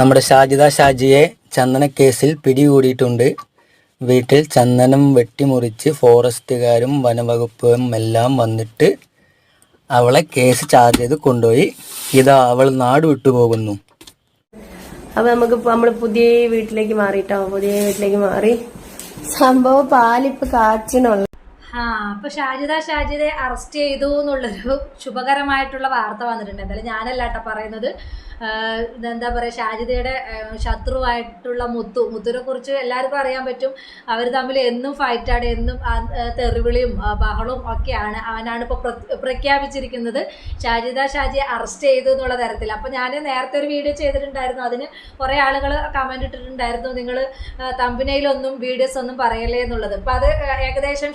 നമ്മുടെ ഷാജിദ ഷാജിയെ ചന്ദന കേസിൽ പിടികൂടിയിട്ടുണ്ട്. വീട്ടിൽ ചന്ദനം വെട്ടിമുറിച്ച് ഫോറസ്റ്റുകാരും വനവകുപ്പും എല്ലാം വന്നിട്ട് അവളെ കേസ് ചാർജ് ചെയ്ത് കൊണ്ടുപോയി. ഇതാ അവൾ നാട് വിട്ടുപോകുന്നു. അപ്പൊ നമുക്ക് നമ്മൾ പുതിയ വീട്ടിലേക്ക് മാറിട്ടോ പുതിയ വീട്ടിലേക്ക് മാറി. സംഭവം പാലിപ്പ് കാച്ചിനുള്ള ആ അപ്പൊ ഷാജിദ ഷാജിദെ അറസ്റ്റ് ചെയ്തു എന്നുള്ളൊരു ശുഭകരമായിട്ടുള്ള വാർത്ത വന്നിട്ടുണ്ട്. എന്തായാലും ഞാനല്ല കേട്ടോ പറയുന്നത്. എന്താ പറയുക പറയാ ഷാജിദയുടെ ശത്രുവായിട്ടുള്ള മുത്തു. മുത്തുവിനെ കുറിച്ച് എല്ലാവർക്കും അറിയാൻ പറ്റും. അവർ തമ്മിൽ എന്നും ഫൈറ്റാണ് എന്നും തെറിവിളിയും ബഹളവും ഒക്കെയാണ് അവനാണ് ഇപ്പോൾ പ്രഖ്യാപിച്ചിരിക്കുന്നത്. ഷാജിദ ഷാജിയെ അറസ്റ്റ് ചെയ്തു എന്നുള്ള തരത്തിൽ. അപ്പോൾ ഞാൻ നേരത്തെ ഒരു വീഡിയോ ചെയ്തിട്ടുണ്ടായിരുന്നു. അതിന് കുറേ ആളുകൾ കമന്റ് ഇട്ടിട്ടുണ്ടായിരുന്നു. നിങ്ങൾ തമ്പിനയിലൊന്നും വീഡിയോസ് ഒന്നും പറയല്ലേ എന്നുള്ളത്. അപ്പോൾ അത് ഏകദേശം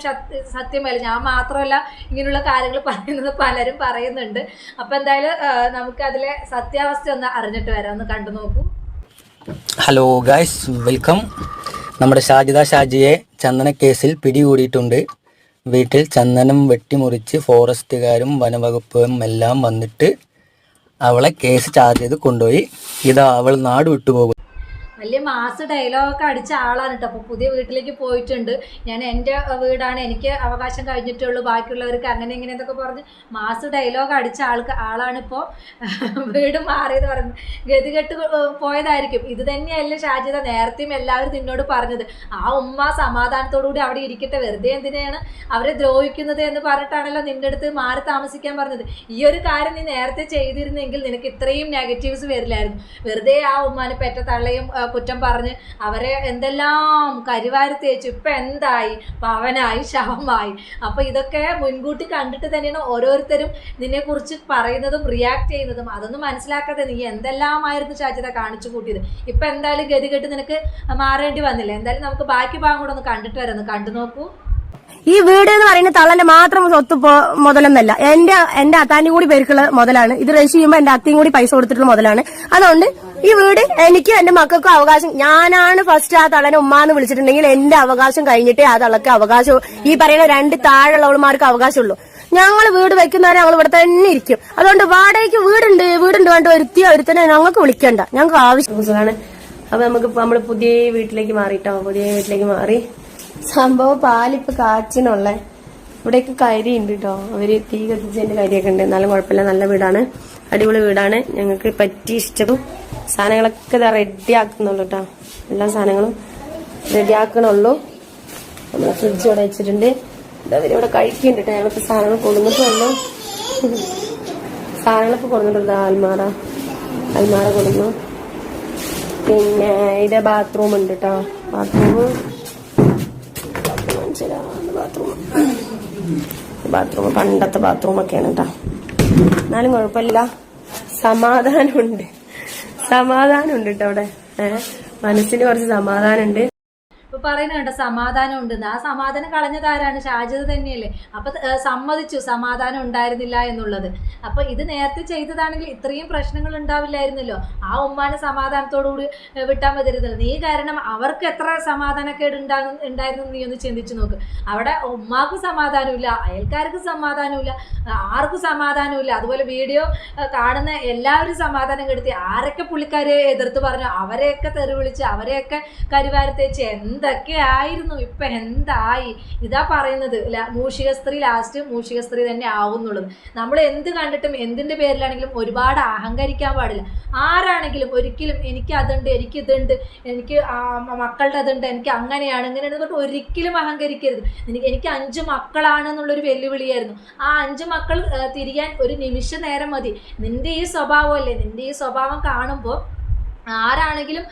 സത്യമല്ല ഞാൻ മാത്രമല്ല ഇങ്ങനെയുള്ള കാര്യങ്ങൾ പറയുന്നത് പലരും പറയുന്നുണ്ട്. അപ്പം എന്തായാലും നമുക്ക് അതിലെ സത്യാവസ്ഥ ഒന്ന് അറിഞ്ഞിട്ട് വരാം. ഒന്ന് കണ്ടു നോക്കൂ. ഹലോ ഗായ്സ് വെൽക്കം നമ്മുടെ ഷാജിദ ഷാജിയെ ചന്ദന കേസിൽ പിടികൂടിയിട്ടുണ്ട്. വീട്ടിൽ ചന്ദനം വെട്ടിമുറിച്ച് ഫോറസ്റ്റുകാരും വനവകുപ്പും എല്ലാം വന്നിട്ട് അവളെ കേസ് ചാർജ് ചെയ്ത് കൊണ്ടുപോയി. ഇതാ അവൾ നാട് വിട്ടുപോകും വലിയ മാസ് ഡയലോഗൊക്കെ അടിച്ച ആളാണ് കേട്ടോ അപ്പോൾ പുതിയ വീട്ടിലേക്ക് പോയിട്ടുണ്ട്. ഞാൻ എന്റെ വീടാണ്. എനിക്ക് അവകാശം കഴിഞ്ഞിട്ടുള്ളൂ ബാക്കിയുള്ളവർക്ക് അങ്ങനെ ഇങ്ങനെ എന്നൊക്കെ പറഞ്ഞ് മാസ് ഡയലോഗ് അടിച്ച ആൾക്ക് ഇപ്പോ. വീട് മാറിയത് പറയുന്നത് ഗതികെട്ട് പോയതായിരിക്കും. ഇത് തന്നെയല്ലേ ഷാജിത നേരത്തെയും എല്ലാവരും നിന്നോട് പറഞ്ഞത്. ആ ഉമ്മ സമാധാനത്തോടു കൂടി അവിടെ ഇരിക്കട്ടെ. വെറുതെ എന്തിനാണ് അവരെ ദ്രോഹിക്കുന്നത് എന്ന് പറഞ്ഞിട്ടാണല്ലോ നിന്റെ അടുത്ത് മാറി താമസിക്കാൻ പറഞ്ഞത്. ഈ ഒരു കാര്യം നീ നേരത്തെ ചെയ്തിരുന്നെങ്കിൽ നിനക്ക് ഇത്രയും നെഗറ്റീവ്സ് വരില്ലായിരുന്നു. വെറുതെ ആ ഉമ്മാനെ പെറ്റ തള്ളയും കുറ്റം പറഞ്ഞ് അവരെ എന്തെല്ലാം കരിവാരി തേച്ചു. ഇപ്പം എന്തായി? പവനായി ശവമായി. അപ്പോൾ ഇതൊക്കെ മുൻകൂട്ടി കണ്ടിട്ട് തന്നെയാണ് ഓരോരുത്തരും നിന്നെക്കുറിച്ച് പറയുന്നതും റിയാക്ട് ചെയ്യുന്നതും. അതൊന്നും മനസ്സിലാക്കാതെ നീ എന്തെല്ലാമായിരുന്നു ചാച്ചിത കാണിച്ചു കൂട്ടിയത്? ഇപ്പം എന്തായാലും ഗതികെട്ട് നിനക്ക് മാറേണ്ടി വന്നില്ല. എന്തായാലും നമുക്ക് ബാക്കി ഭാഗം കൂടെ ഒന്ന് കണ്ടിട്ട് വരാം. കണ്ടു നോക്കൂ. ഈ വീട് എന്ന് പറയുന്ന തള്ളന്റെ മാത്രം സ്വത്ത് മുതലൊന്നല്ല. എന്റെ എന്റെ അത്താന്റെ കൂടി പേർക്കുള്ള മുതലാണ്. ഇത് രജിസ്റ്റർ ചെയ്യുമ്പോൾ എന്റെ അത്തയും കൂടി പൈസ കൊടുത്തിട്ടുള്ള മുതലാണ്. അതുകൊണ്ട് ഈ വീട് എനിക്ക് എന്റെ മക്കൾക്കും അവകാശം. ഞാനാണ് ഫസ്റ്റ് ആ തളനെ ഉമ്മാന്ന് വിളിച്ചിട്ടുണ്ടെങ്കിൽ എന്റെ അവകാശം കഴിഞ്ഞിട്ടേ ആ തളക്ക് അവകാശം ഈ പറയുന്ന രണ്ട് താഴെയുള്ളവന്മാർക്ക് അവകാശമുള്ളൂ. ഞങ്ങൾ വീട് വെക്കുന്നവരെ ഞങ്ങൾ ഇവിടെ തന്നെ ഇരിക്കും. അതുകൊണ്ട് വാടകയ്ക്ക് വീടുണ്ട്. വീടുണ്ട് വേണ്ട ഒരുത്തി ഒരുത്തനെ ഞങ്ങൾക്ക് വിളിക്കണ്ട. ഞങ്ങൾക്ക് ആവശ്യമാണ് അപ്പൊ നമുക്ക് നമ്മൾ പുതിയ വീട്ടിലേക്ക് മാറിട്ടോ? പുതിയ വീട്ടിലേക്ക് മാറി. സംഭവം പാലിപ്പ് കാച്ചിനുള്ള ഇവിടേക്ക് കരി ഉണ്ട് കേട്ടോ അവർ തീ കത്തിച്ചതിന്റെ കരിയൊക്കെ ഉണ്ട്. എന്നാലും കുഴപ്പമില്ല. നല്ല വീടാണ്. അടിപൊളി വീടാണ്. ഞങ്ങൾക്ക് പറ്റി ഇഷ്ടതും സാധനങ്ങളൊക്കെ ഇതാ റെഡി ആക്കുന്നുള്ളൂ കേട്ടോ എല്ലാ സാധനങ്ങളും റെഡി ആക്കണുള്ളൂ. നമ്മൾ ഫ്രിഡ്ജ് ഇവിടെ വെച്ചിട്ടുണ്ട്. ഇതവരിവിടെ കഴിക്കുന്നുണ്ട് കേട്ടോ ഞങ്ങൾക്ക് സാധനങ്ങൾ കൊടുന്നിട്ടുള്ളൂ. സാധനങ്ങളൊക്കെ കൊടുത്തിട്ടുണ്ട് അൽമാറ. അൽമാറ കൊടുന്നു. പിന്നെ ഇത് ബാത്റൂം ഉണ്ട് കേട്ടോ ബാത്റൂം ബാത്റൂം ബാത്റൂം പണ്ടത്തെ ബാത്റൂമൊക്കെയാണ് കേട്ടോ എന്നാലും കുഴപ്പമില്ല. സമാധാനമുണ്ട്. സമാധാനമുണ്ട് കേട്ടോ അവിടെ. മനസ്സിന് കുറച്ച് സമാധാനമുണ്ട്. ഇപ്പൊ പറയുന്നുണ്ട് സമാധാനം ഉണ്ടെന്ന്. ആ സമാധാനം കളഞ്ഞതാരാണ് ഷാജിദ് തന്നെയല്ലേ. അപ്പൊ സമ്മതിച്ചു. സമാധാനം ഉണ്ടായിരുന്നില്ല എന്നുള്ളത്. അപ്പൊ ഇത് നേരത്തെ ചെയ്തതാണെങ്കിൽ ഇത്രയും പ്രശ്നങ്ങൾ ഉണ്ടാവില്ലായിരുന്നല്ലോ. ആ ഉമ്മാനെ സമാധാനത്തോടുകൂടി വിട്ടാൻ പറ്റരുതല്ലോ നീ കാരണം അവർക്ക് എത്ര സമാധാനക്കേട് ഉണ്ടാകും ഉണ്ടായിരുന്നു നീ ഒന്ന് ചിന്തിച്ചു നോക്ക്. അവിടെ ഉമ്മാക്ക് സമാധാനമില്ല അയൽക്കാർക്ക് സമാധാനമില്ല ആർക്കും സമാധാനമില്ല. അതുപോലെ വീഡിയോ കാണുന്ന എല്ലാവരും സമാധാനം കെടുത്തി. ആരൊക്കെ പുള്ളിക്കാരെ എതിർത്ത് പറഞ്ഞു? അവരെയൊക്കെ തെറി വിളിച്ച് അവരെയൊക്കെ കരിവാരത്തേച്ച്. എന്തൊക്കെ ആയിരുന്നു. ഇപ്പൊ എന്തായി? ഇതാ പറയുന്നത്. മൂഷിക സ്ത്രീ ലാസ്റ്റ് മൂഷിക സ്ത്രീ തന്നെ ആവുന്നുള്ളൂ നമ്മൾ എന്ത് കണ്ടിട്ടും എന്തിന്റെ പേരിലാണെങ്കിലും ഒരുപാട് അഹങ്കരിക്കാൻ പാടില്ല. ആരാണെങ്കിലും ഒരിക്കലും എനിക്ക് അതുണ്ട് എനിക്ക് ഇതുണ്ട് എനിക്ക് മക്കളുടെ അതുണ്ട് എനിക്ക് അങ്ങനെയാണ് ഇങ്ങനെയാണ് തൊട്ട് ഒരിക്കലും അഹങ്കരിക്കരുത്. എനിക്ക് എനിക്ക് അഞ്ച് മക്കളാണ് എന്നുള്ളൊരു വെല്ലുവിളിയായിരുന്നു. ആ അഞ്ച് മക്കൾ തിരിയാൻ ഒരു നിമിഷ നേരം മതി. നിന്റെ ഈ സ്വഭാവമല്ലേ നിന്റെ ഈ സ്വഭാവം കാണുമ്പോൾ ആരാണെങ്കിലും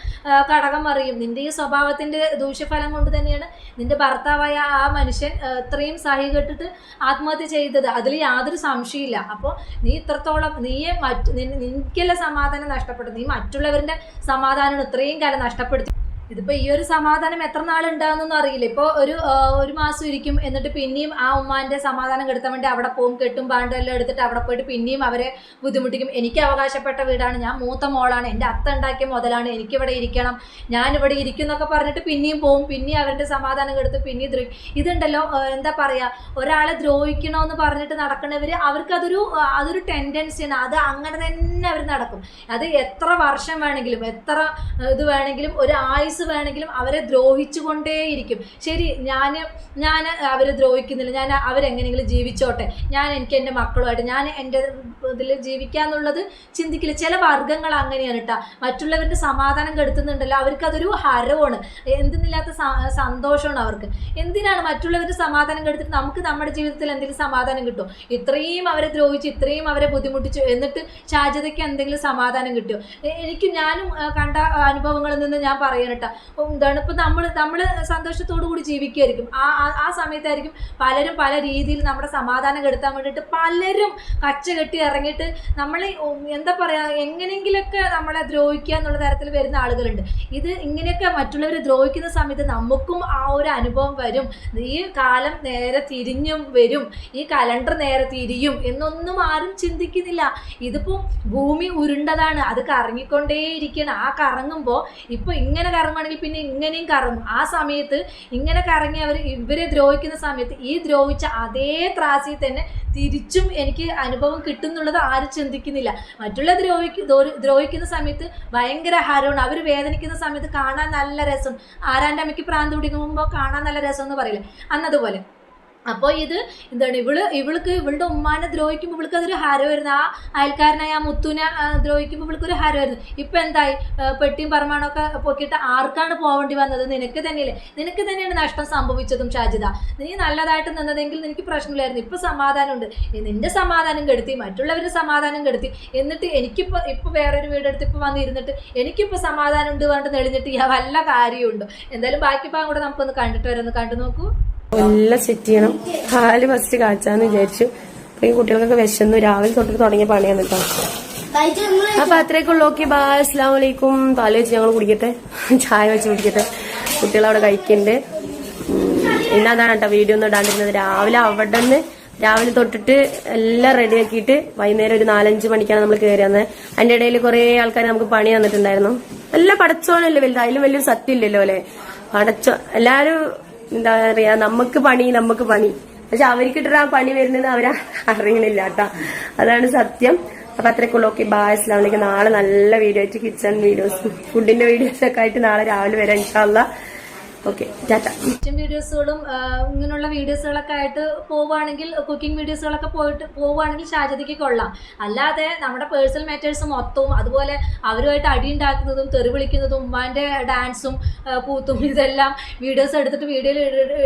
കടകം അറിയും നിന്റെ ഈ സ്വഭാവത്തിന്റെ ദൂഷ്യഫലം കൊണ്ട് തന്നെയാണ് നിന്റെ ഭർത്താവായ ആ മനുഷ്യൻ ഇത്രയും സഹികെട്ടിട്ട് ആത്മഹത്യ ചെയ്തത്. അതിൽ യാതൊരു സംശയമില്ല അപ്പോൾ നീ ഇത്രത്തോളം നീയെ മറ്റ് നിനക്കല്ല സമാധാനം നഷ്ടപ്പെട്ടു. നീ മറ്റുള്ളവരുടെ സമാധാനം ഇത്രയും കാലം നഷ്ടപ്പെടുത്തി ഇതിപ്പോ ഈ ഒരു സമാധാനം എത്ര നാൾ ഉണ്ടാകുന്നൊന്നും അറിയില്ല. ഇപ്പൊ ഒരു ഒരു മാസം ഇരിക്കും എന്നിട്ട് പിന്നെയും ആ ഉമ്മാന്റെ സമാധാനം കെടുത്താൻ വേണ്ടി അവിടെ പോകും കെട്ടും പാണ്ടും എല്ലാം എടുത്തിട്ട് അവിടെ പോയിട്ട് പിന്നെയും അവരെ ബുദ്ധിമുട്ടിക്കും. എനിക്ക് അവകാശപ്പെട്ട വീടാണ്. ഞാൻ മൂത്ത മോളാണ്. എന്റെ അത്ത ഉണ്ടാക്കിയ മുതലാണ്. എനിക്കിവിടെ ഇരിക്കണം. ഞാൻ ഇരിക്കും എന്നൊക്കെ പറഞ്ഞിട്ട് പിന്നെയും പോവും. പിന്നെയും അവരുടെ സമാധാനം കെടുത്ത്. പിന്നെയും ദ്രോഹി ഇതുണ്ടല്ലോ എന്താ പറയാ ഒരാളെ ദ്രോഹിക്കണമെന്ന് പറഞ്ഞിട്ട് നടക്കണവര് അവർക്ക് അതൊരു ആ, അതൊരു ടെൻഡൻസിയാണ്. അത് അങ്ങനെ തന്നെ അവർ നടക്കും. അത് എത്ര വർഷം വേണമെങ്കിലും എത്ര ഇത് വേണമെങ്കിലും ഒരു ആയുസ് വേണമെങ്കിലും അവരെ ദ്രോഹിച്ചുകൊണ്ടേയിരിക്കും. ശരി ഞാൻ ഞാൻ അവരെ ദ്രോഹിക്കുന്നില്ല. ഞാൻ അവരെങ്ങനെയെങ്കിലും ജീവിച്ചോട്ടെ. ഞാൻ എനിക്ക് എന്റെ മക്കളുമായിട്ട് ഞാൻ എന്റെ ഇതിൽ ജീവിക്കാന്നുള്ളത് ചിന്തിക്കില്ല. ചില വർഗങ്ങൾ അങ്ങനെയാണ് കേട്ടോ മറ്റുള്ളവരുടെ സമാധാനം കെടുത്തുന്നുണ്ടല്ലോ. അവർക്ക് അതൊരു ഹരമാണ് എന്തെന്നില്ലാത്ത സന്തോഷമാണ് അവർക്ക്. എന്തിനാണ് മറ്റുള്ളവരുടെ സമാധാനം കെടുത്തിട്ട് നമുക്ക് നമ്മുടെ ജീവിതത്തിൽ എന്തെങ്കിലും സമാധാനം കിട്ടും? ഇത്രയും അവരെ ദ്രോഹിച്ചു ഇത്രയും അവരെ ബുദ്ധിമുട്ടിച്ചു എന്നിട്ട് ഷാജിതയ്ക്ക് എന്തെങ്കിലും സമാധാനം കിട്ടുമോ എനിക്ക് ഞാനും കണ്ട അനുഭവങ്ങളിൽ നിന്ന് ഞാൻ പറയണട്ടാ എന്താണ്? ഇപ്പം നമ്മൾ നമ്മൾ സന്തോഷത്തോടു കൂടി ജീവിക്കുമായിരിക്കും ആ ആ- സമയത്തായിരിക്കും പലരും പല രീതിയിൽ നമ്മുടെ സമാധാനം കെടുത്താൻ വേണ്ടിയിട്ട് പലരും കച്ച കെട്ടി ഇറങ്ങിയിട്ട് നമ്മൾ എന്താ പറയുക എങ്ങനെയെങ്കിലൊക്കെ നമ്മളെ ദ്രോഹിക്കുക എന്നുള്ള തരത്തിൽ വരുന്ന ആളുകളുണ്ട്. ഇത് ഇങ്ങനെയൊക്കെ മറ്റുള്ളവർ ദ്രോഹിക്കുന്ന സമയത്ത് നമുക്കും ആ ഒരു അനുഭവം വരും. ഈ കാലം നേരെ തിരിഞ്ഞും വരും. ഈ കലണ്ടർ നേരെ തിരിയും എന്നൊന്നും ആരും ചിന്തിക്കുന്നില്ല. ഇതിപ്പോൾ ഭൂമി ഉരുണ്ടതാണ്. അത് കറങ്ങിക്കൊണ്ടേയിരിക്കണം. ആ കറങ്ങുമ്പോൾ ഇപ്പോൾ ഇങ്ങനെ കറങ്ങുകയാണെങ്കിൽ പിന്നെ ഇങ്ങനെയും കറങ്ങും. ആ സമയത്ത് ഇങ്ങനെ കറങ്ങി അവർ ഇവരെ ദ്രോഹിക്കുന്ന സമയത്ത് ഈ ദ്രോഹിച്ച അതേ ത്രാസിൽ തന്നെ തിരിച്ചും എനിക്ക് അനുഭവം കിട്ടുന്നുള്ളത് ആരും ചിന്തിക്കുന്നില്ല. മറ്റുള്ള ദ്രോഹിക്ക് ദ്രോഹിക്കുന്ന സമയത്ത് ഭയങ്കര ഹരമാണ് അവർ വേദനിക്കുന്ന സമയത്ത് കാണാൻ നല്ല രസം. ആരാന്റെ അമ്മയ്ക്ക് പ്രാന്ത് പിടിക്കുമ്പോൾ കാണാൻ നല്ല രസം എന്ന് പറയില്ല? അന്നതുപോലെ. അപ്പോൾ ഇത് എന്താണ് ഇവൾ ഇവൾക്ക് ഇവളുടെ ഉമ്മാനെ ദ്രോഹിക്കുമ്പോൾ ഇവൾക്ക് അതൊരു ഹരമായിരുന്നു ആ അയൽക്കാരനായ ആ മുത്തുവിനെ ദ്രോഹിക്കുമ്പോൾ ഇവൾക്ക് ഒരു ഹരമായിരുന്നു ഇപ്പം എന്തായി? പെട്ടിയും പറമാണൊക്കെ പൊക്കിയിട്ട് ആർക്കാണ് പോവേണ്ടി വന്നത്? നിനക്ക് തന്നെയല്ലേ. നിനക്ക് തന്നെയാണ് നഷ്ടം സംഭവിച്ചതും ഷാജിദ. നീ നല്ലതായിട്ട് നിന്നതെങ്കിൽ നിനക്ക് പ്രശ്നമില്ലായിരുന്നു. ഇപ്പം സമാധാനമുണ്ട്. നിന്റെ സമാധാനം കെടുത്തി മറ്റുള്ളവരുടെ സമാധാനം കെടുത്തി. എന്നിട്ട് എനിക്കിപ്പോൾ ഇപ്പോൾ വേറൊരു വീടെടുത്ത് ഇപ്പോൾ വന്നിരുന്നിട്ട് എനിക്കിപ്പോൾ സമാധാനം ഉണ്ട് പറഞ്ഞിട്ട് നെളിഞ്ഞിട്ട് ഈ വല്ല കാര്യമുണ്ടോ? എന്തായാലും ബാക്കി ഭാഗം കൂടെ നമുക്കൊന്ന് കണ്ടിട്ട് വരാം. ഒന്ന് കണ്ടു നോക്കൂ. എല്ലാം സെറ്റ് ചെയ്യണം. പാൽ ഫസ്റ്റ് കാച്ചാന്ന് വിചാരിച്ചു. അപ്പൊ ഈ കുട്ടികൾക്കൊക്കെ വിശന്നു. രാവിലെ തൊട്ട് തുടങ്ങിയ പണിയാണ് കേട്ടോ അപ്പൊ അത്രയൊക്കെയുള്ളൂ. ഓക്കെ ബാ അസ്ലാം വലൈക്കും പാൽ വെച്ച് ഞങ്ങൾ കുടിക്കട്ടെ. ചായ വെച്ച് കുടിക്കട്ടെ. കുട്ടികളവിടെ കഴിക്കണ്ട്. പിന്നെ അതാണ് കേട്ടോ വീഡിയോ ഒന്നും ഇടാണ്ടിരുന്നത്. രാവിലെ അവിടെ നിന്ന് രാവിലെ തൊട്ടിട്ട് എല്ലാം റെഡി ആക്കിയിട്ട് വൈകുന്നേരം ഒരു നാലഞ്ച് മണിക്കാണ് നമ്മൾ കയറി വന്നത് അതിന്റെ ഇടയിൽ കുറെ ആൾക്കാർ നമുക്ക് പണി തന്നിട്ടുണ്ടായിരുന്നു. എല്ലാം പടച്ചോണല്ലേ വലുത്. അതിലും വലിയൊരു സത്യം ഇല്ലല്ലോ അല്ലെ? പടച്ചോ എല്ലാരും എന്താ പറയാ നമുക്ക് പണി നമുക്ക് പണി. പക്ഷെ അവർക്കിട്ടൊരു ആ പണി വരുന്നത് അവരാ അറിയണില്ല അതാണ് സത്യം. അപ്പൊ അത്രക്കുള്ള ഓക്കെ ബായ് നാളെ നല്ല വീഡിയോ ആയിട്ട് കിച്ചൺ വീഡിയോസ് ഫുഡിന്റെ വീഡിയോസ് ഒക്കെ ആയിട്ട് നാളെ രാവിലെ വരാം ഇൻഷാല്ല ഓക്കെ ടാറ്റ. കിച്ചൺ വീഡിയോസുകളും ഇങ്ങനെയുള്ള വീഡിയോസുകളൊക്കെ ആയിട്ട് പോവുകയാണെങ്കിൽ കുക്കിംഗ് വീഡിയോസുകളൊക്കെ പോയിട്ട് പോവുകയാണെങ്കിൽ ഷാജതിക്ക് കൊള്ളാം. അല്ലാതെ നമ്മുടെ പേഴ്സണൽ മാറ്റേഴ്സ് മൊത്തവും അതുപോലെ അവരുമായിട്ട് അടി ഉണ്ടാക്കുന്നതും തെറി വിളിക്കുന്നതും ഉമ്മാന്റെ ഡാൻസും കൂത്തും ഇതെല്ലാം വീഡിയോസ് എടുത്തിട്ട് വീഡിയോയിൽ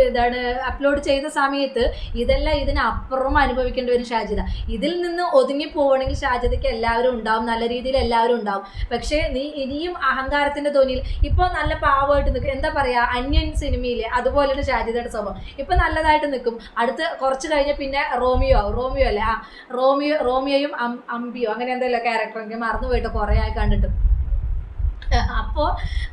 ഇതാണ് അപ്ലോഡ് ചെയ്യുന്ന സമയത്ത് ഇതെല്ലാം ഇതിനപ്പുറം അനുഭവിക്കേണ്ടി വരും ഷാജിത ഇതിൽ നിന്ന് ഒതുങ്ങി പോവുകയാണെങ്കിൽ ഷാജിതയ്ക്ക് എല്ലാവരും ഉണ്ടാവും നല്ല രീതിയിൽ എല്ലാവരും ഉണ്ടാവും. പക്ഷേ നീ ഇനിയും അഹങ്കാരത്തിന്റെ ധ്വനിയിൽ ഇപ്പോൾ നല്ല പാവമായിട്ട് നിൽക്കും എന്താ പറയാ അന്യൻ സിനിമയിലെ ഒരു ഷാജിദയുടെ സ്വഭാവം ഇപ്പൊ നല്ലതായിട്ട് നിൽക്കും. അടുത്ത് കുറച്ച് കഴിഞ്ഞ് പിന്നെ റോമിയോ റോമിയോ അല്ലേ? ആ റോമിയോ റോമിയോയും അംബിയോ അങ്ങനെ എന്തെങ്കിലും ക്യാരക്ടർ എനിക്ക് മറന്നുപോയിട്ട് കുറേ ആയി കണ്ടിട്ട്. അപ്പോൾ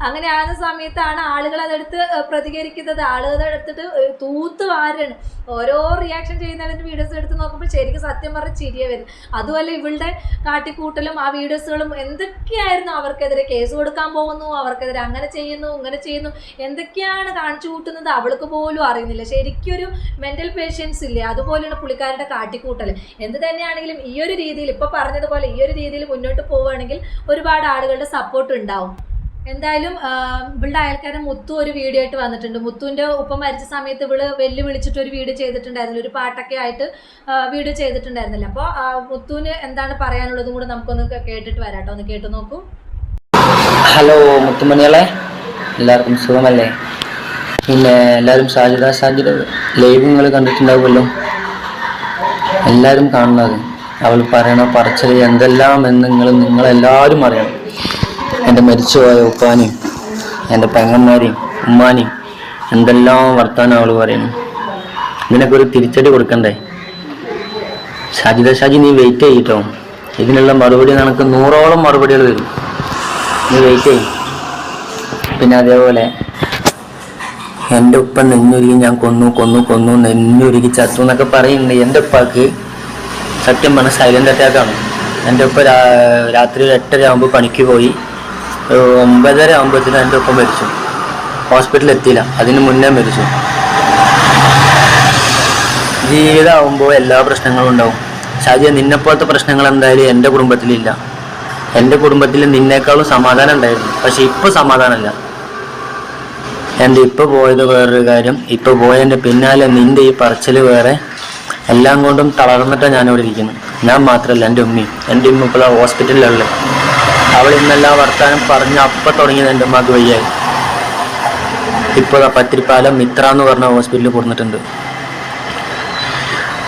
അങ്ങനെ ആകുന്ന സമയത്താണ് ആളുകൾ അതെടുത്ത് പ്രതികരിക്കുന്നത്. ആളുകൾ എടുത്തിട്ട് തൂത്ത് വാരാണ്. ഓരോ റിയാക്ഷൻ ചെയ്യുന്നവരുടെ വീഡിയോസ് എടുത്ത് നോക്കുമ്പോൾ ശരിക്കും സത്യം പറഞ്ഞ് ചിരിയ വരും അതുപോലെ ഇവളുടെ കാട്ടിക്കൂട്ടലും ആ വീഡിയോസുകളും എന്തൊക്കെയായിരുന്നു അവർക്കെതിരെ കേസ് കൊടുക്കാൻ പോകുന്നു അവർക്കെതിരെ അങ്ങനെ ചെയ്യുന്നു ഇങ്ങനെ ചെയ്യുന്നു എന്തൊക്കെയാണ് കാണിച്ചു കൂട്ടുന്നത് അവൾക്ക് പോലും അറിയുന്നില്ല. ശരിക്കും ഒരു മെന്റൽ പേഷ്യൻസ് ഇല്ലേ? അതുപോലെയാണ് പുള്ളിക്കാരുടെ കാട്ടിക്കൂട്ടൽ. എന്ത് തന്നെയാണെങ്കിലും ഈ ഒരു രീതിയിൽ ഇപ്പൊ പറഞ്ഞതുപോലെ ഈ ഒരു രീതിയിൽ മുന്നോട്ട് പോവുകയാണെങ്കിൽ ഒരുപാട് ആളുകളുടെ സപ്പോർട്ട് ഉണ്ടാവും. എന്തായാലും ഇവിടെ അയൽക്കാരൻ മുത്തു ഒരു വീഡിയോ ആയിട്ട് വന്നിട്ടുണ്ട്. മുത്തുവിന്റെ ഉപ്പ മരിച്ച സമയത്ത് ഇവൾ വെല്ലു വിളിച്ചിട്ട് ഒരു വീഡിയോ ചെയ്തിട്ടുണ്ടായിരുന്നില്ല. ഒരു പാട്ടൊക്കെ ആയിട്ട് വീഡിയോ ചെയ്തിട്ടുണ്ടായിരുന്നില്ല. അപ്പോൾ മുത്തുവിന് എന്താണ് പറയാനുള്ളതും കൂടെ നമുക്കൊന്ന് കേട്ടിട്ട് വരാട്ടോ. ഒന്ന് കേട്ട് നോക്കൂ. ഹലോ മുത്തുമണികളെ. എല്ലാവർക്കും സുഖമല്ലേ? പിന്നെ എല്ലാവരും ഷാജിദ ഷാജിയുടെ ലൈവ് നിങ്ങൾ കണ്ടിട്ടുണ്ടാവുമല്ലോ. എല്ലാവരും കാണുന്നത്. അവൾ പറയണ പറച്ചൽ എന്തെല്ലാം എന്ന് നിങ്ങൾ നിങ്ങളെല്ലാവരും അറിയണം. എന്റെ മരിച്ചുപോയ ഉപ്പാനെയും എന്റെ പെങ്ങന്മാരെയും ഉമ്മാനെയും എന്തെല്ലാം വർത്താനം അവൾ പറയുന്നു. ഇതിനൊക്കെ ഒരു തിരിച്ചടി കൊടുക്കണ്ടേ? ഷാജിദ ഷാജി നീ വെയിറ്റ് ചെയ്യിട്ടോ ഇതിനുള്ള മറുപടി നിനക്ക് നൂറോളം മറുപടികൾ വരും നീ വെയിറ്റ് ചെയ്യും. പിന്നെ അതേപോലെ എന്റെ ഉപ്പ നെഞ്ഞുരുകി ഞാൻ കൊന്നു കൊന്നു കൊന്നു നെഞ്ഞുരുകി ചത്തു എന്നൊക്കെ പറയുന്നുണ്ട്. എന്റെ ഉപ്പാക്ക് സത്യം പറഞ്ഞ സൈലന്റ് അറ്റാക്കാണ് എന്റെ ഉപ്പ രാത്രി ഒരു എട്ടര ആകുമ്പോൾ പണിക്ക് പോയി. ഒമ്പതര ആകുമ്പോഴത്തേനും എന്റെ ഒപ്പം മരിച്ചു. ഹോസ്പിറ്റലിൽ എത്തിയില്ല. അതിന് മുന്നേ മരിച്ചു. ജീവിതമാകുമ്പോൾ എല്ലാ പ്രശ്നങ്ങളും ഉണ്ടാവും. ഷാജിയ നിന്നെപ്പോലത്തെ പ്രശ്നങ്ങൾ എന്തായാലും എന്റെ കുടുംബത്തിലില്ല എന്റെ കുടുംബത്തിൽ നിന്നേക്കാളും സമാധാനം ഉണ്ടായിരുന്നു. പക്ഷെ ഇപ്പോൾ സമാധാനമല്ല. എന്റെ ഇപ്പോൾ പോയത് വേറൊരു കാര്യം. ഇപ്പോൾ പോയതിന്റെ പിന്നാലെ നിന്റെ ഈ പറച്ചിൽ വേറെ എല്ലാം കൊണ്ടും തളർന്നിട്ടാണ് ഞാനിവിടെ ഇരിക്കുന്നത്. ഞാൻ മാത്രമല്ല എന്റെ ഉമ്മയും. എന്റെ ഉമ്മ ഇപ്പോൾ ഹോസ്പിറ്റലിലുള്ളത്. അവൾ ഇന്നെല്ലാം വർത്താനം പറഞ്ഞ് അപ്പം തുടങ്ങിയത് എന്റെ ഉമ്മക്ക് വയ്യായി ഇപ്പോൾ പത്തിരിപ്പാലം മിത്ര എന്ന് പറഞ്ഞ ഹോസ്പിറ്റലിൽ കൊടുത്തിട്ടുണ്ട്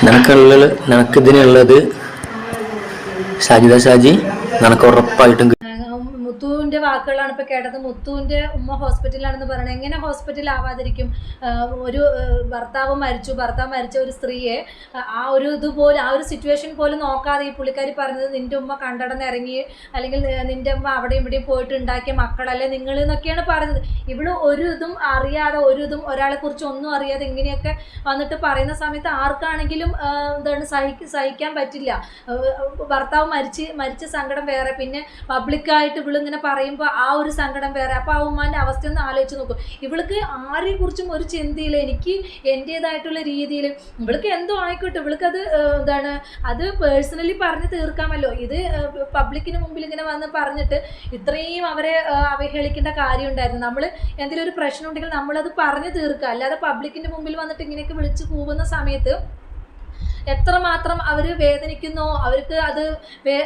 നിനക്കുള്ളത് നിനക്കിതിനുള്ളത് സജിത ഷാജി നിനക്ക് ഉറപ്പായിട്ടും. മുത്തുവിന്റെ വാക്കുകളാണ് ഇപ്പൊ കേട്ടത്. മുത്തുവിന്റെ ഉമ്മ ഹോസ്പിറ്റലാണെന്ന് പറയണത്. എങ്ങനെ ഹോസ്പിറ്റൽ ആവാതിരിക്കും? ഒരു ഭർത്താവ് മരിച്ചു ഭർത്താവ് മരിച്ച ഒരു സ്ത്രീയെ ആ ഒരു ഇതുപോലെ ആ ഒരു സിറ്റുവേഷൻ പോലും നോക്കാതെ ഈ പുള്ളിക്കാരി പറഞ്ഞത് നിന്റെ ഉമ്മ കണ്ടടന്ന് ഇറങ്ങി അല്ലെങ്കിൽ നിന്റെ ഉമ്മ അവിടെയും ഇവിടെയും പോയിട്ട് ഉണ്ടാക്കിയ മക്കളല്ലേ നിങ്ങൾ എന്നൊക്കെയാണ് പറഞ്ഞത്. ഇവൾ ഒരു ഇതും അറിയാതെ ഒരു ഇതും ഒരാളെ കുറിച്ച് ഒന്നും അറിയാതെ ഇങ്ങനെയൊക്കെ വന്നിട്ട് പറയുന്ന സമയത്ത് ആർക്കാണെങ്കിലും എന്താണ് സഹിക്ക സഹിക്കാൻ പറ്റില്ല. ഭർത്താവ് മരിച്ച് മരിച്ച സങ്കടം വേറെ. പിന്നെ പബ്ലിക്കായിട്ട് ഇവളിങ്ങനെ പറയുമ്പോൾ ആ ഒരു സങ്കടം വേറെ. അപ്പോൾ ആ ഉമ്മാന്റെ അവസ്ഥ ഒന്ന് ആലോചിച്ച് നോക്കും. ഇവൾക്ക് ആരെക്കുറിച്ചും ഒരു ചിന്തയില്ല. എനിക്ക് എന്റേതായിട്ടുള്ള രീതിയിൽ ഇവൾക്ക് എന്തോ ആയിക്കോട്ടെ. ഇവൾക്ക് അത് എന്താണ് അത് പേഴ്സണലി പറഞ്ഞ് തീർക്കാമല്ലോ. ഇത് പബ്ലിക്കിന് മുമ്പിൽ ഇങ്ങനെ വന്ന് പറഞ്ഞിട്ട് ഇത്രയും അവരെ അവഹേളിക്കേണ്ട കാര്യം ഉണ്ടായിരുന്നു. നമ്മൾ എന്തെങ്കിലും ഒരു പ്രശ്നം ഉണ്ടെങ്കിൽ നമ്മളത് പറഞ്ഞു തീർക്കുക. അല്ലാതെ പബ്ലിക്കിന്റെ മുമ്പിൽ വന്നിട്ട് ഇങ്ങനെയൊക്കെ വിളിച്ച് കൂവുന്ന സമയത്ത് എത്രമാത്രം അവർ വേദനിക്കുന്നോ അവർക്ക് അത്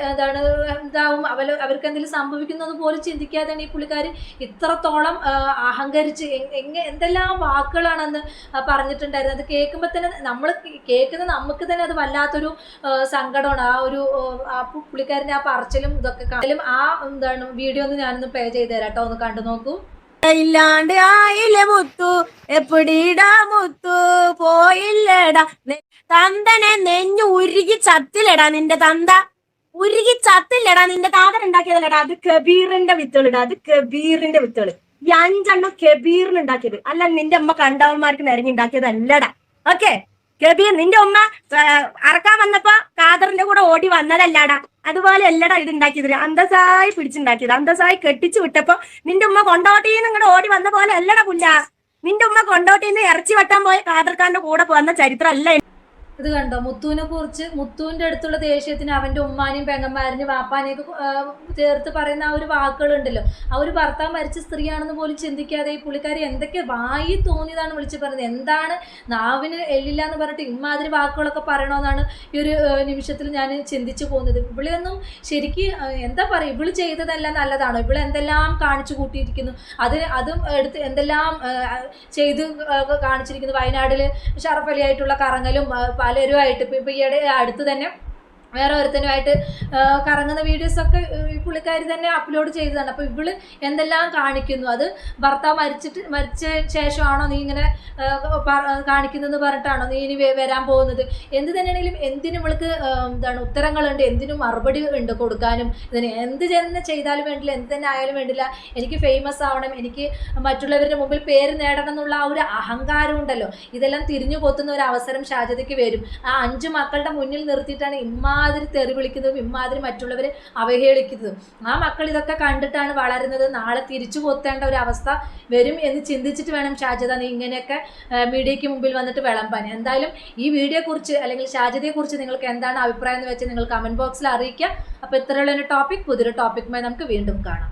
എന്താണ് ഇതാവും അവർ അവർക്ക് എന്തെങ്കിലും സംഭവിക്കുന്നത് പോലും ചിന്തിക്കാതെയാണ് ഈ പുള്ളിക്കാർ ഇത്രത്തോളം അഹങ്കരിച്ച് എങ്- എങ്ങ എന്തെല്ലാം വാക്കുകളാണെന്ന് പറഞ്ഞിട്ടുണ്ടായിരുന്നു അത് കേൾക്കുമ്പോൾ തന്നെ നമ്മൾ കേൾക്കുന്ന നമുക്ക് തന്നെ അത് വല്ലാത്തൊരു സങ്കടമാണ്. ആ ഒരു ആ പുള്ളിക്കാരന്റെ ആ പറച്ചിലും ഇതൊക്കെ കാണലും ആ എന്താണ് വീഡിയോ ഒന്ന് ഞാനൊന്ന് പ്ലേ ചെയ്ത് തരാം കേട്ടോ ഒന്ന് കണ്ടു നോക്കൂ. ഇല്ലാണ്ട് ആയില്ല മുത്തു. എപ്പിടീടാ മുത്തു? പോയില്ലടാ. തന്തനെ നെഞ്ഞു ഉരുകി ചത്തില്ലടാ നിന്റെ തന്ത. ഉരുകി ചത്തില്ലടാ നിന്റെ താതൻ ഉണ്ടാക്കിയതല്ലടാ. അത് കബീറിന്റെ വിത്തുകളിടാ. അത് കബീറിന്റെ വിത്തുകൾ ഈ അഞ്ചെണ്ണം കബീറിന് ഉണ്ടാക്കിയത്. അല്ല നിന്റെ അമ്മ കണ്ടവന്മാർക്ക് നിരങ്ങി ഉണ്ടാക്കിയതല്ലടാ. ഓക്കെ? കബീർ നിന്റെ ഉമ്മ അറക്കാൻ വന്നപ്പോ കാദറിന്റെ കൂടെ ഓടി വന്നതല്ലാടാ. അതുപോലെ അല്ലടാ ഇത് ഉണ്ടാക്കിയത്. അന്തസായി പിടിച്ചുണ്ടാക്കിയത്. അന്തസായി കെട്ടിച്ചു വിട്ടപ്പോ നിന്റെ ഉമ്മ കൊണ്ടോട്ടീന്ന് ഇങ്ങോട്ട് ഓടി വന്ന പോലെ അല്ലടാ പുല്ല. നിന്റെ ഉമ്മ കൊണ്ടോട്ടിന്ന് ഇറച്ചി വെട്ടാൻ പോയ കാദർഖാന്റെ കൂടെ വന്ന ചരിത്രം അല്ല ഇത് കണ്ടോ? മുത്തുവിനെ കുറിച്ച് മുത്തുവിന്റെ അടുത്തുള്ള ദേഷ്യത്തിന് അവന്റെ ഉമ്മാനെയും പെങ്ങന്മാരനെയും വാപ്പാനെയൊക്കെ ചേർത്ത് പറയുന്ന ആ ഒരു വാക്കുകളുണ്ടല്ലോ. ആ ഒരു ഭർത്താവ് മരിച്ച സ്ത്രീയാണെന്ന് പോലും ചിന്തിക്കാതെ ഈ പുള്ളിക്കാരി എന്തൊക്കെ വായി തോന്നിയതാണ് വിളിച്ച് പറയുന്നത്. എന്താണ് നാവിന് എല്ലില്ല എന്ന് പറഞ്ഞിട്ട് ഇമ്മാതിരി വാക്കുകളൊക്കെ പറയണമെന്നാണ് ഈ ഒരു നിമിഷത്തിൽ ഞാൻ ചിന്തിച്ചു പോകുന്നത്. ഇവിളിയൊന്നും ശരിക്ക് എന്താ പറയുക ഇവൾ ചെയ്തതെല്ലാം നല്ലതാണോ? ഇവിടെ എന്തെല്ലാം കാണിച്ചു കൂട്ടിയിരിക്കുന്നു? അത് അതും എടുത്ത് എന്തെല്ലാം ചെയ്ത് കാണിച്ചിരിക്കുന്നു? വയനാട്ടിൽ ഷറഫലി ആയിട്ടുള്ള കറങ്ങലും പലരുമായിട്ട് ഇപ്പം ഈയിടെ അടുത്ത് തന്നെ വേറെ ഒരുത്തനുമായിട്ട് കറങ്ങുന്ന വീഡിയോസൊക്കെ ഈ പുള്ളിക്കാരി തന്നെ അപ്ലോഡ് ചെയ്തതാണ്. അപ്പോൾ ഇവൾ എന്തെല്ലാം കാണിക്കുന്നു? അത് ഭർത്താവ് മരിച്ചിട്ട് മരിച്ച ശേഷമാണോ നീ ഇങ്ങനെ കാണിക്കുന്നതെന്ന് പറഞ്ഞിട്ടാണോ നീ ഇനി വരാൻ പോകുന്നത്? എന്ത് തന്നെയാണെങ്കിലും എന്തിനും ഇവൾക്ക് എന്താണ് ഉത്തരങ്ങളുണ്ട്. എന്തിനും മറുപടി ഉണ്ട് കൊടുക്കാനും. ഇതിന് എന്ത് തന്നെ ചെയ്താലും വേണ്ടില്ല എന്ത് തന്നെ ആയാലും വേണ്ടില്ല. എനിക്ക് ഫേമസ് ആവണം. എനിക്ക് മറ്റുള്ളവരുടെ മുമ്പിൽ പേര് നേടണം എന്നുള്ള ആ ഒരു അഹങ്കാരം ഉണ്ടല്ലോ. ഇതെല്ലാം തിരിഞ്ഞു കൊത്തുന്ന ഒരു അവസരം ഷാജതയ്ക്ക് വരും. ആ അഞ്ച് മക്കളുടെ മുന്നിൽ നിർത്തിയിട്ടാണ് ഇമ്മാതിരി തെറി വിളിക്കുന്നതും ഇമ്മാതിരി മറ്റുള്ളവരെ അവഹേളിക്കുന്നതും. ആ മക്കൾ ഇതൊക്കെ കണ്ടിട്ടാണ് വളരുന്നത്. നാളെ തിരിച്ചു കൊത്തേണ്ട ഒരു അവസ്ഥ വരും എന്ന് ചിന്തിച്ചിട്ട് വേണം ഷാജത നീ ഇങ്ങനെയൊക്കെ മീഡിയയ്ക്ക് മുമ്പിൽ വന്നിട്ട് വിളമ്പാൻ. എന്തായാലും ഈ വീഡിയോയെക്കുറിച്ച് അല്ലെങ്കിൽ ഷാജതയെക്കുറിച്ച് നിങ്ങൾക്ക് എന്താണ് അഭിപ്രായം എന്ന് വെച്ചാൽ നിങ്ങൾ കമന്റ് ബോക്സിൽ അറിയിക്കുക. അപ്പോൾ ഇത്രയുള്ള ടോപ്പിക് പുതിയൊരു ടോപ്പിക്കുമായി നമുക്ക് വീണ്ടും കാണാം.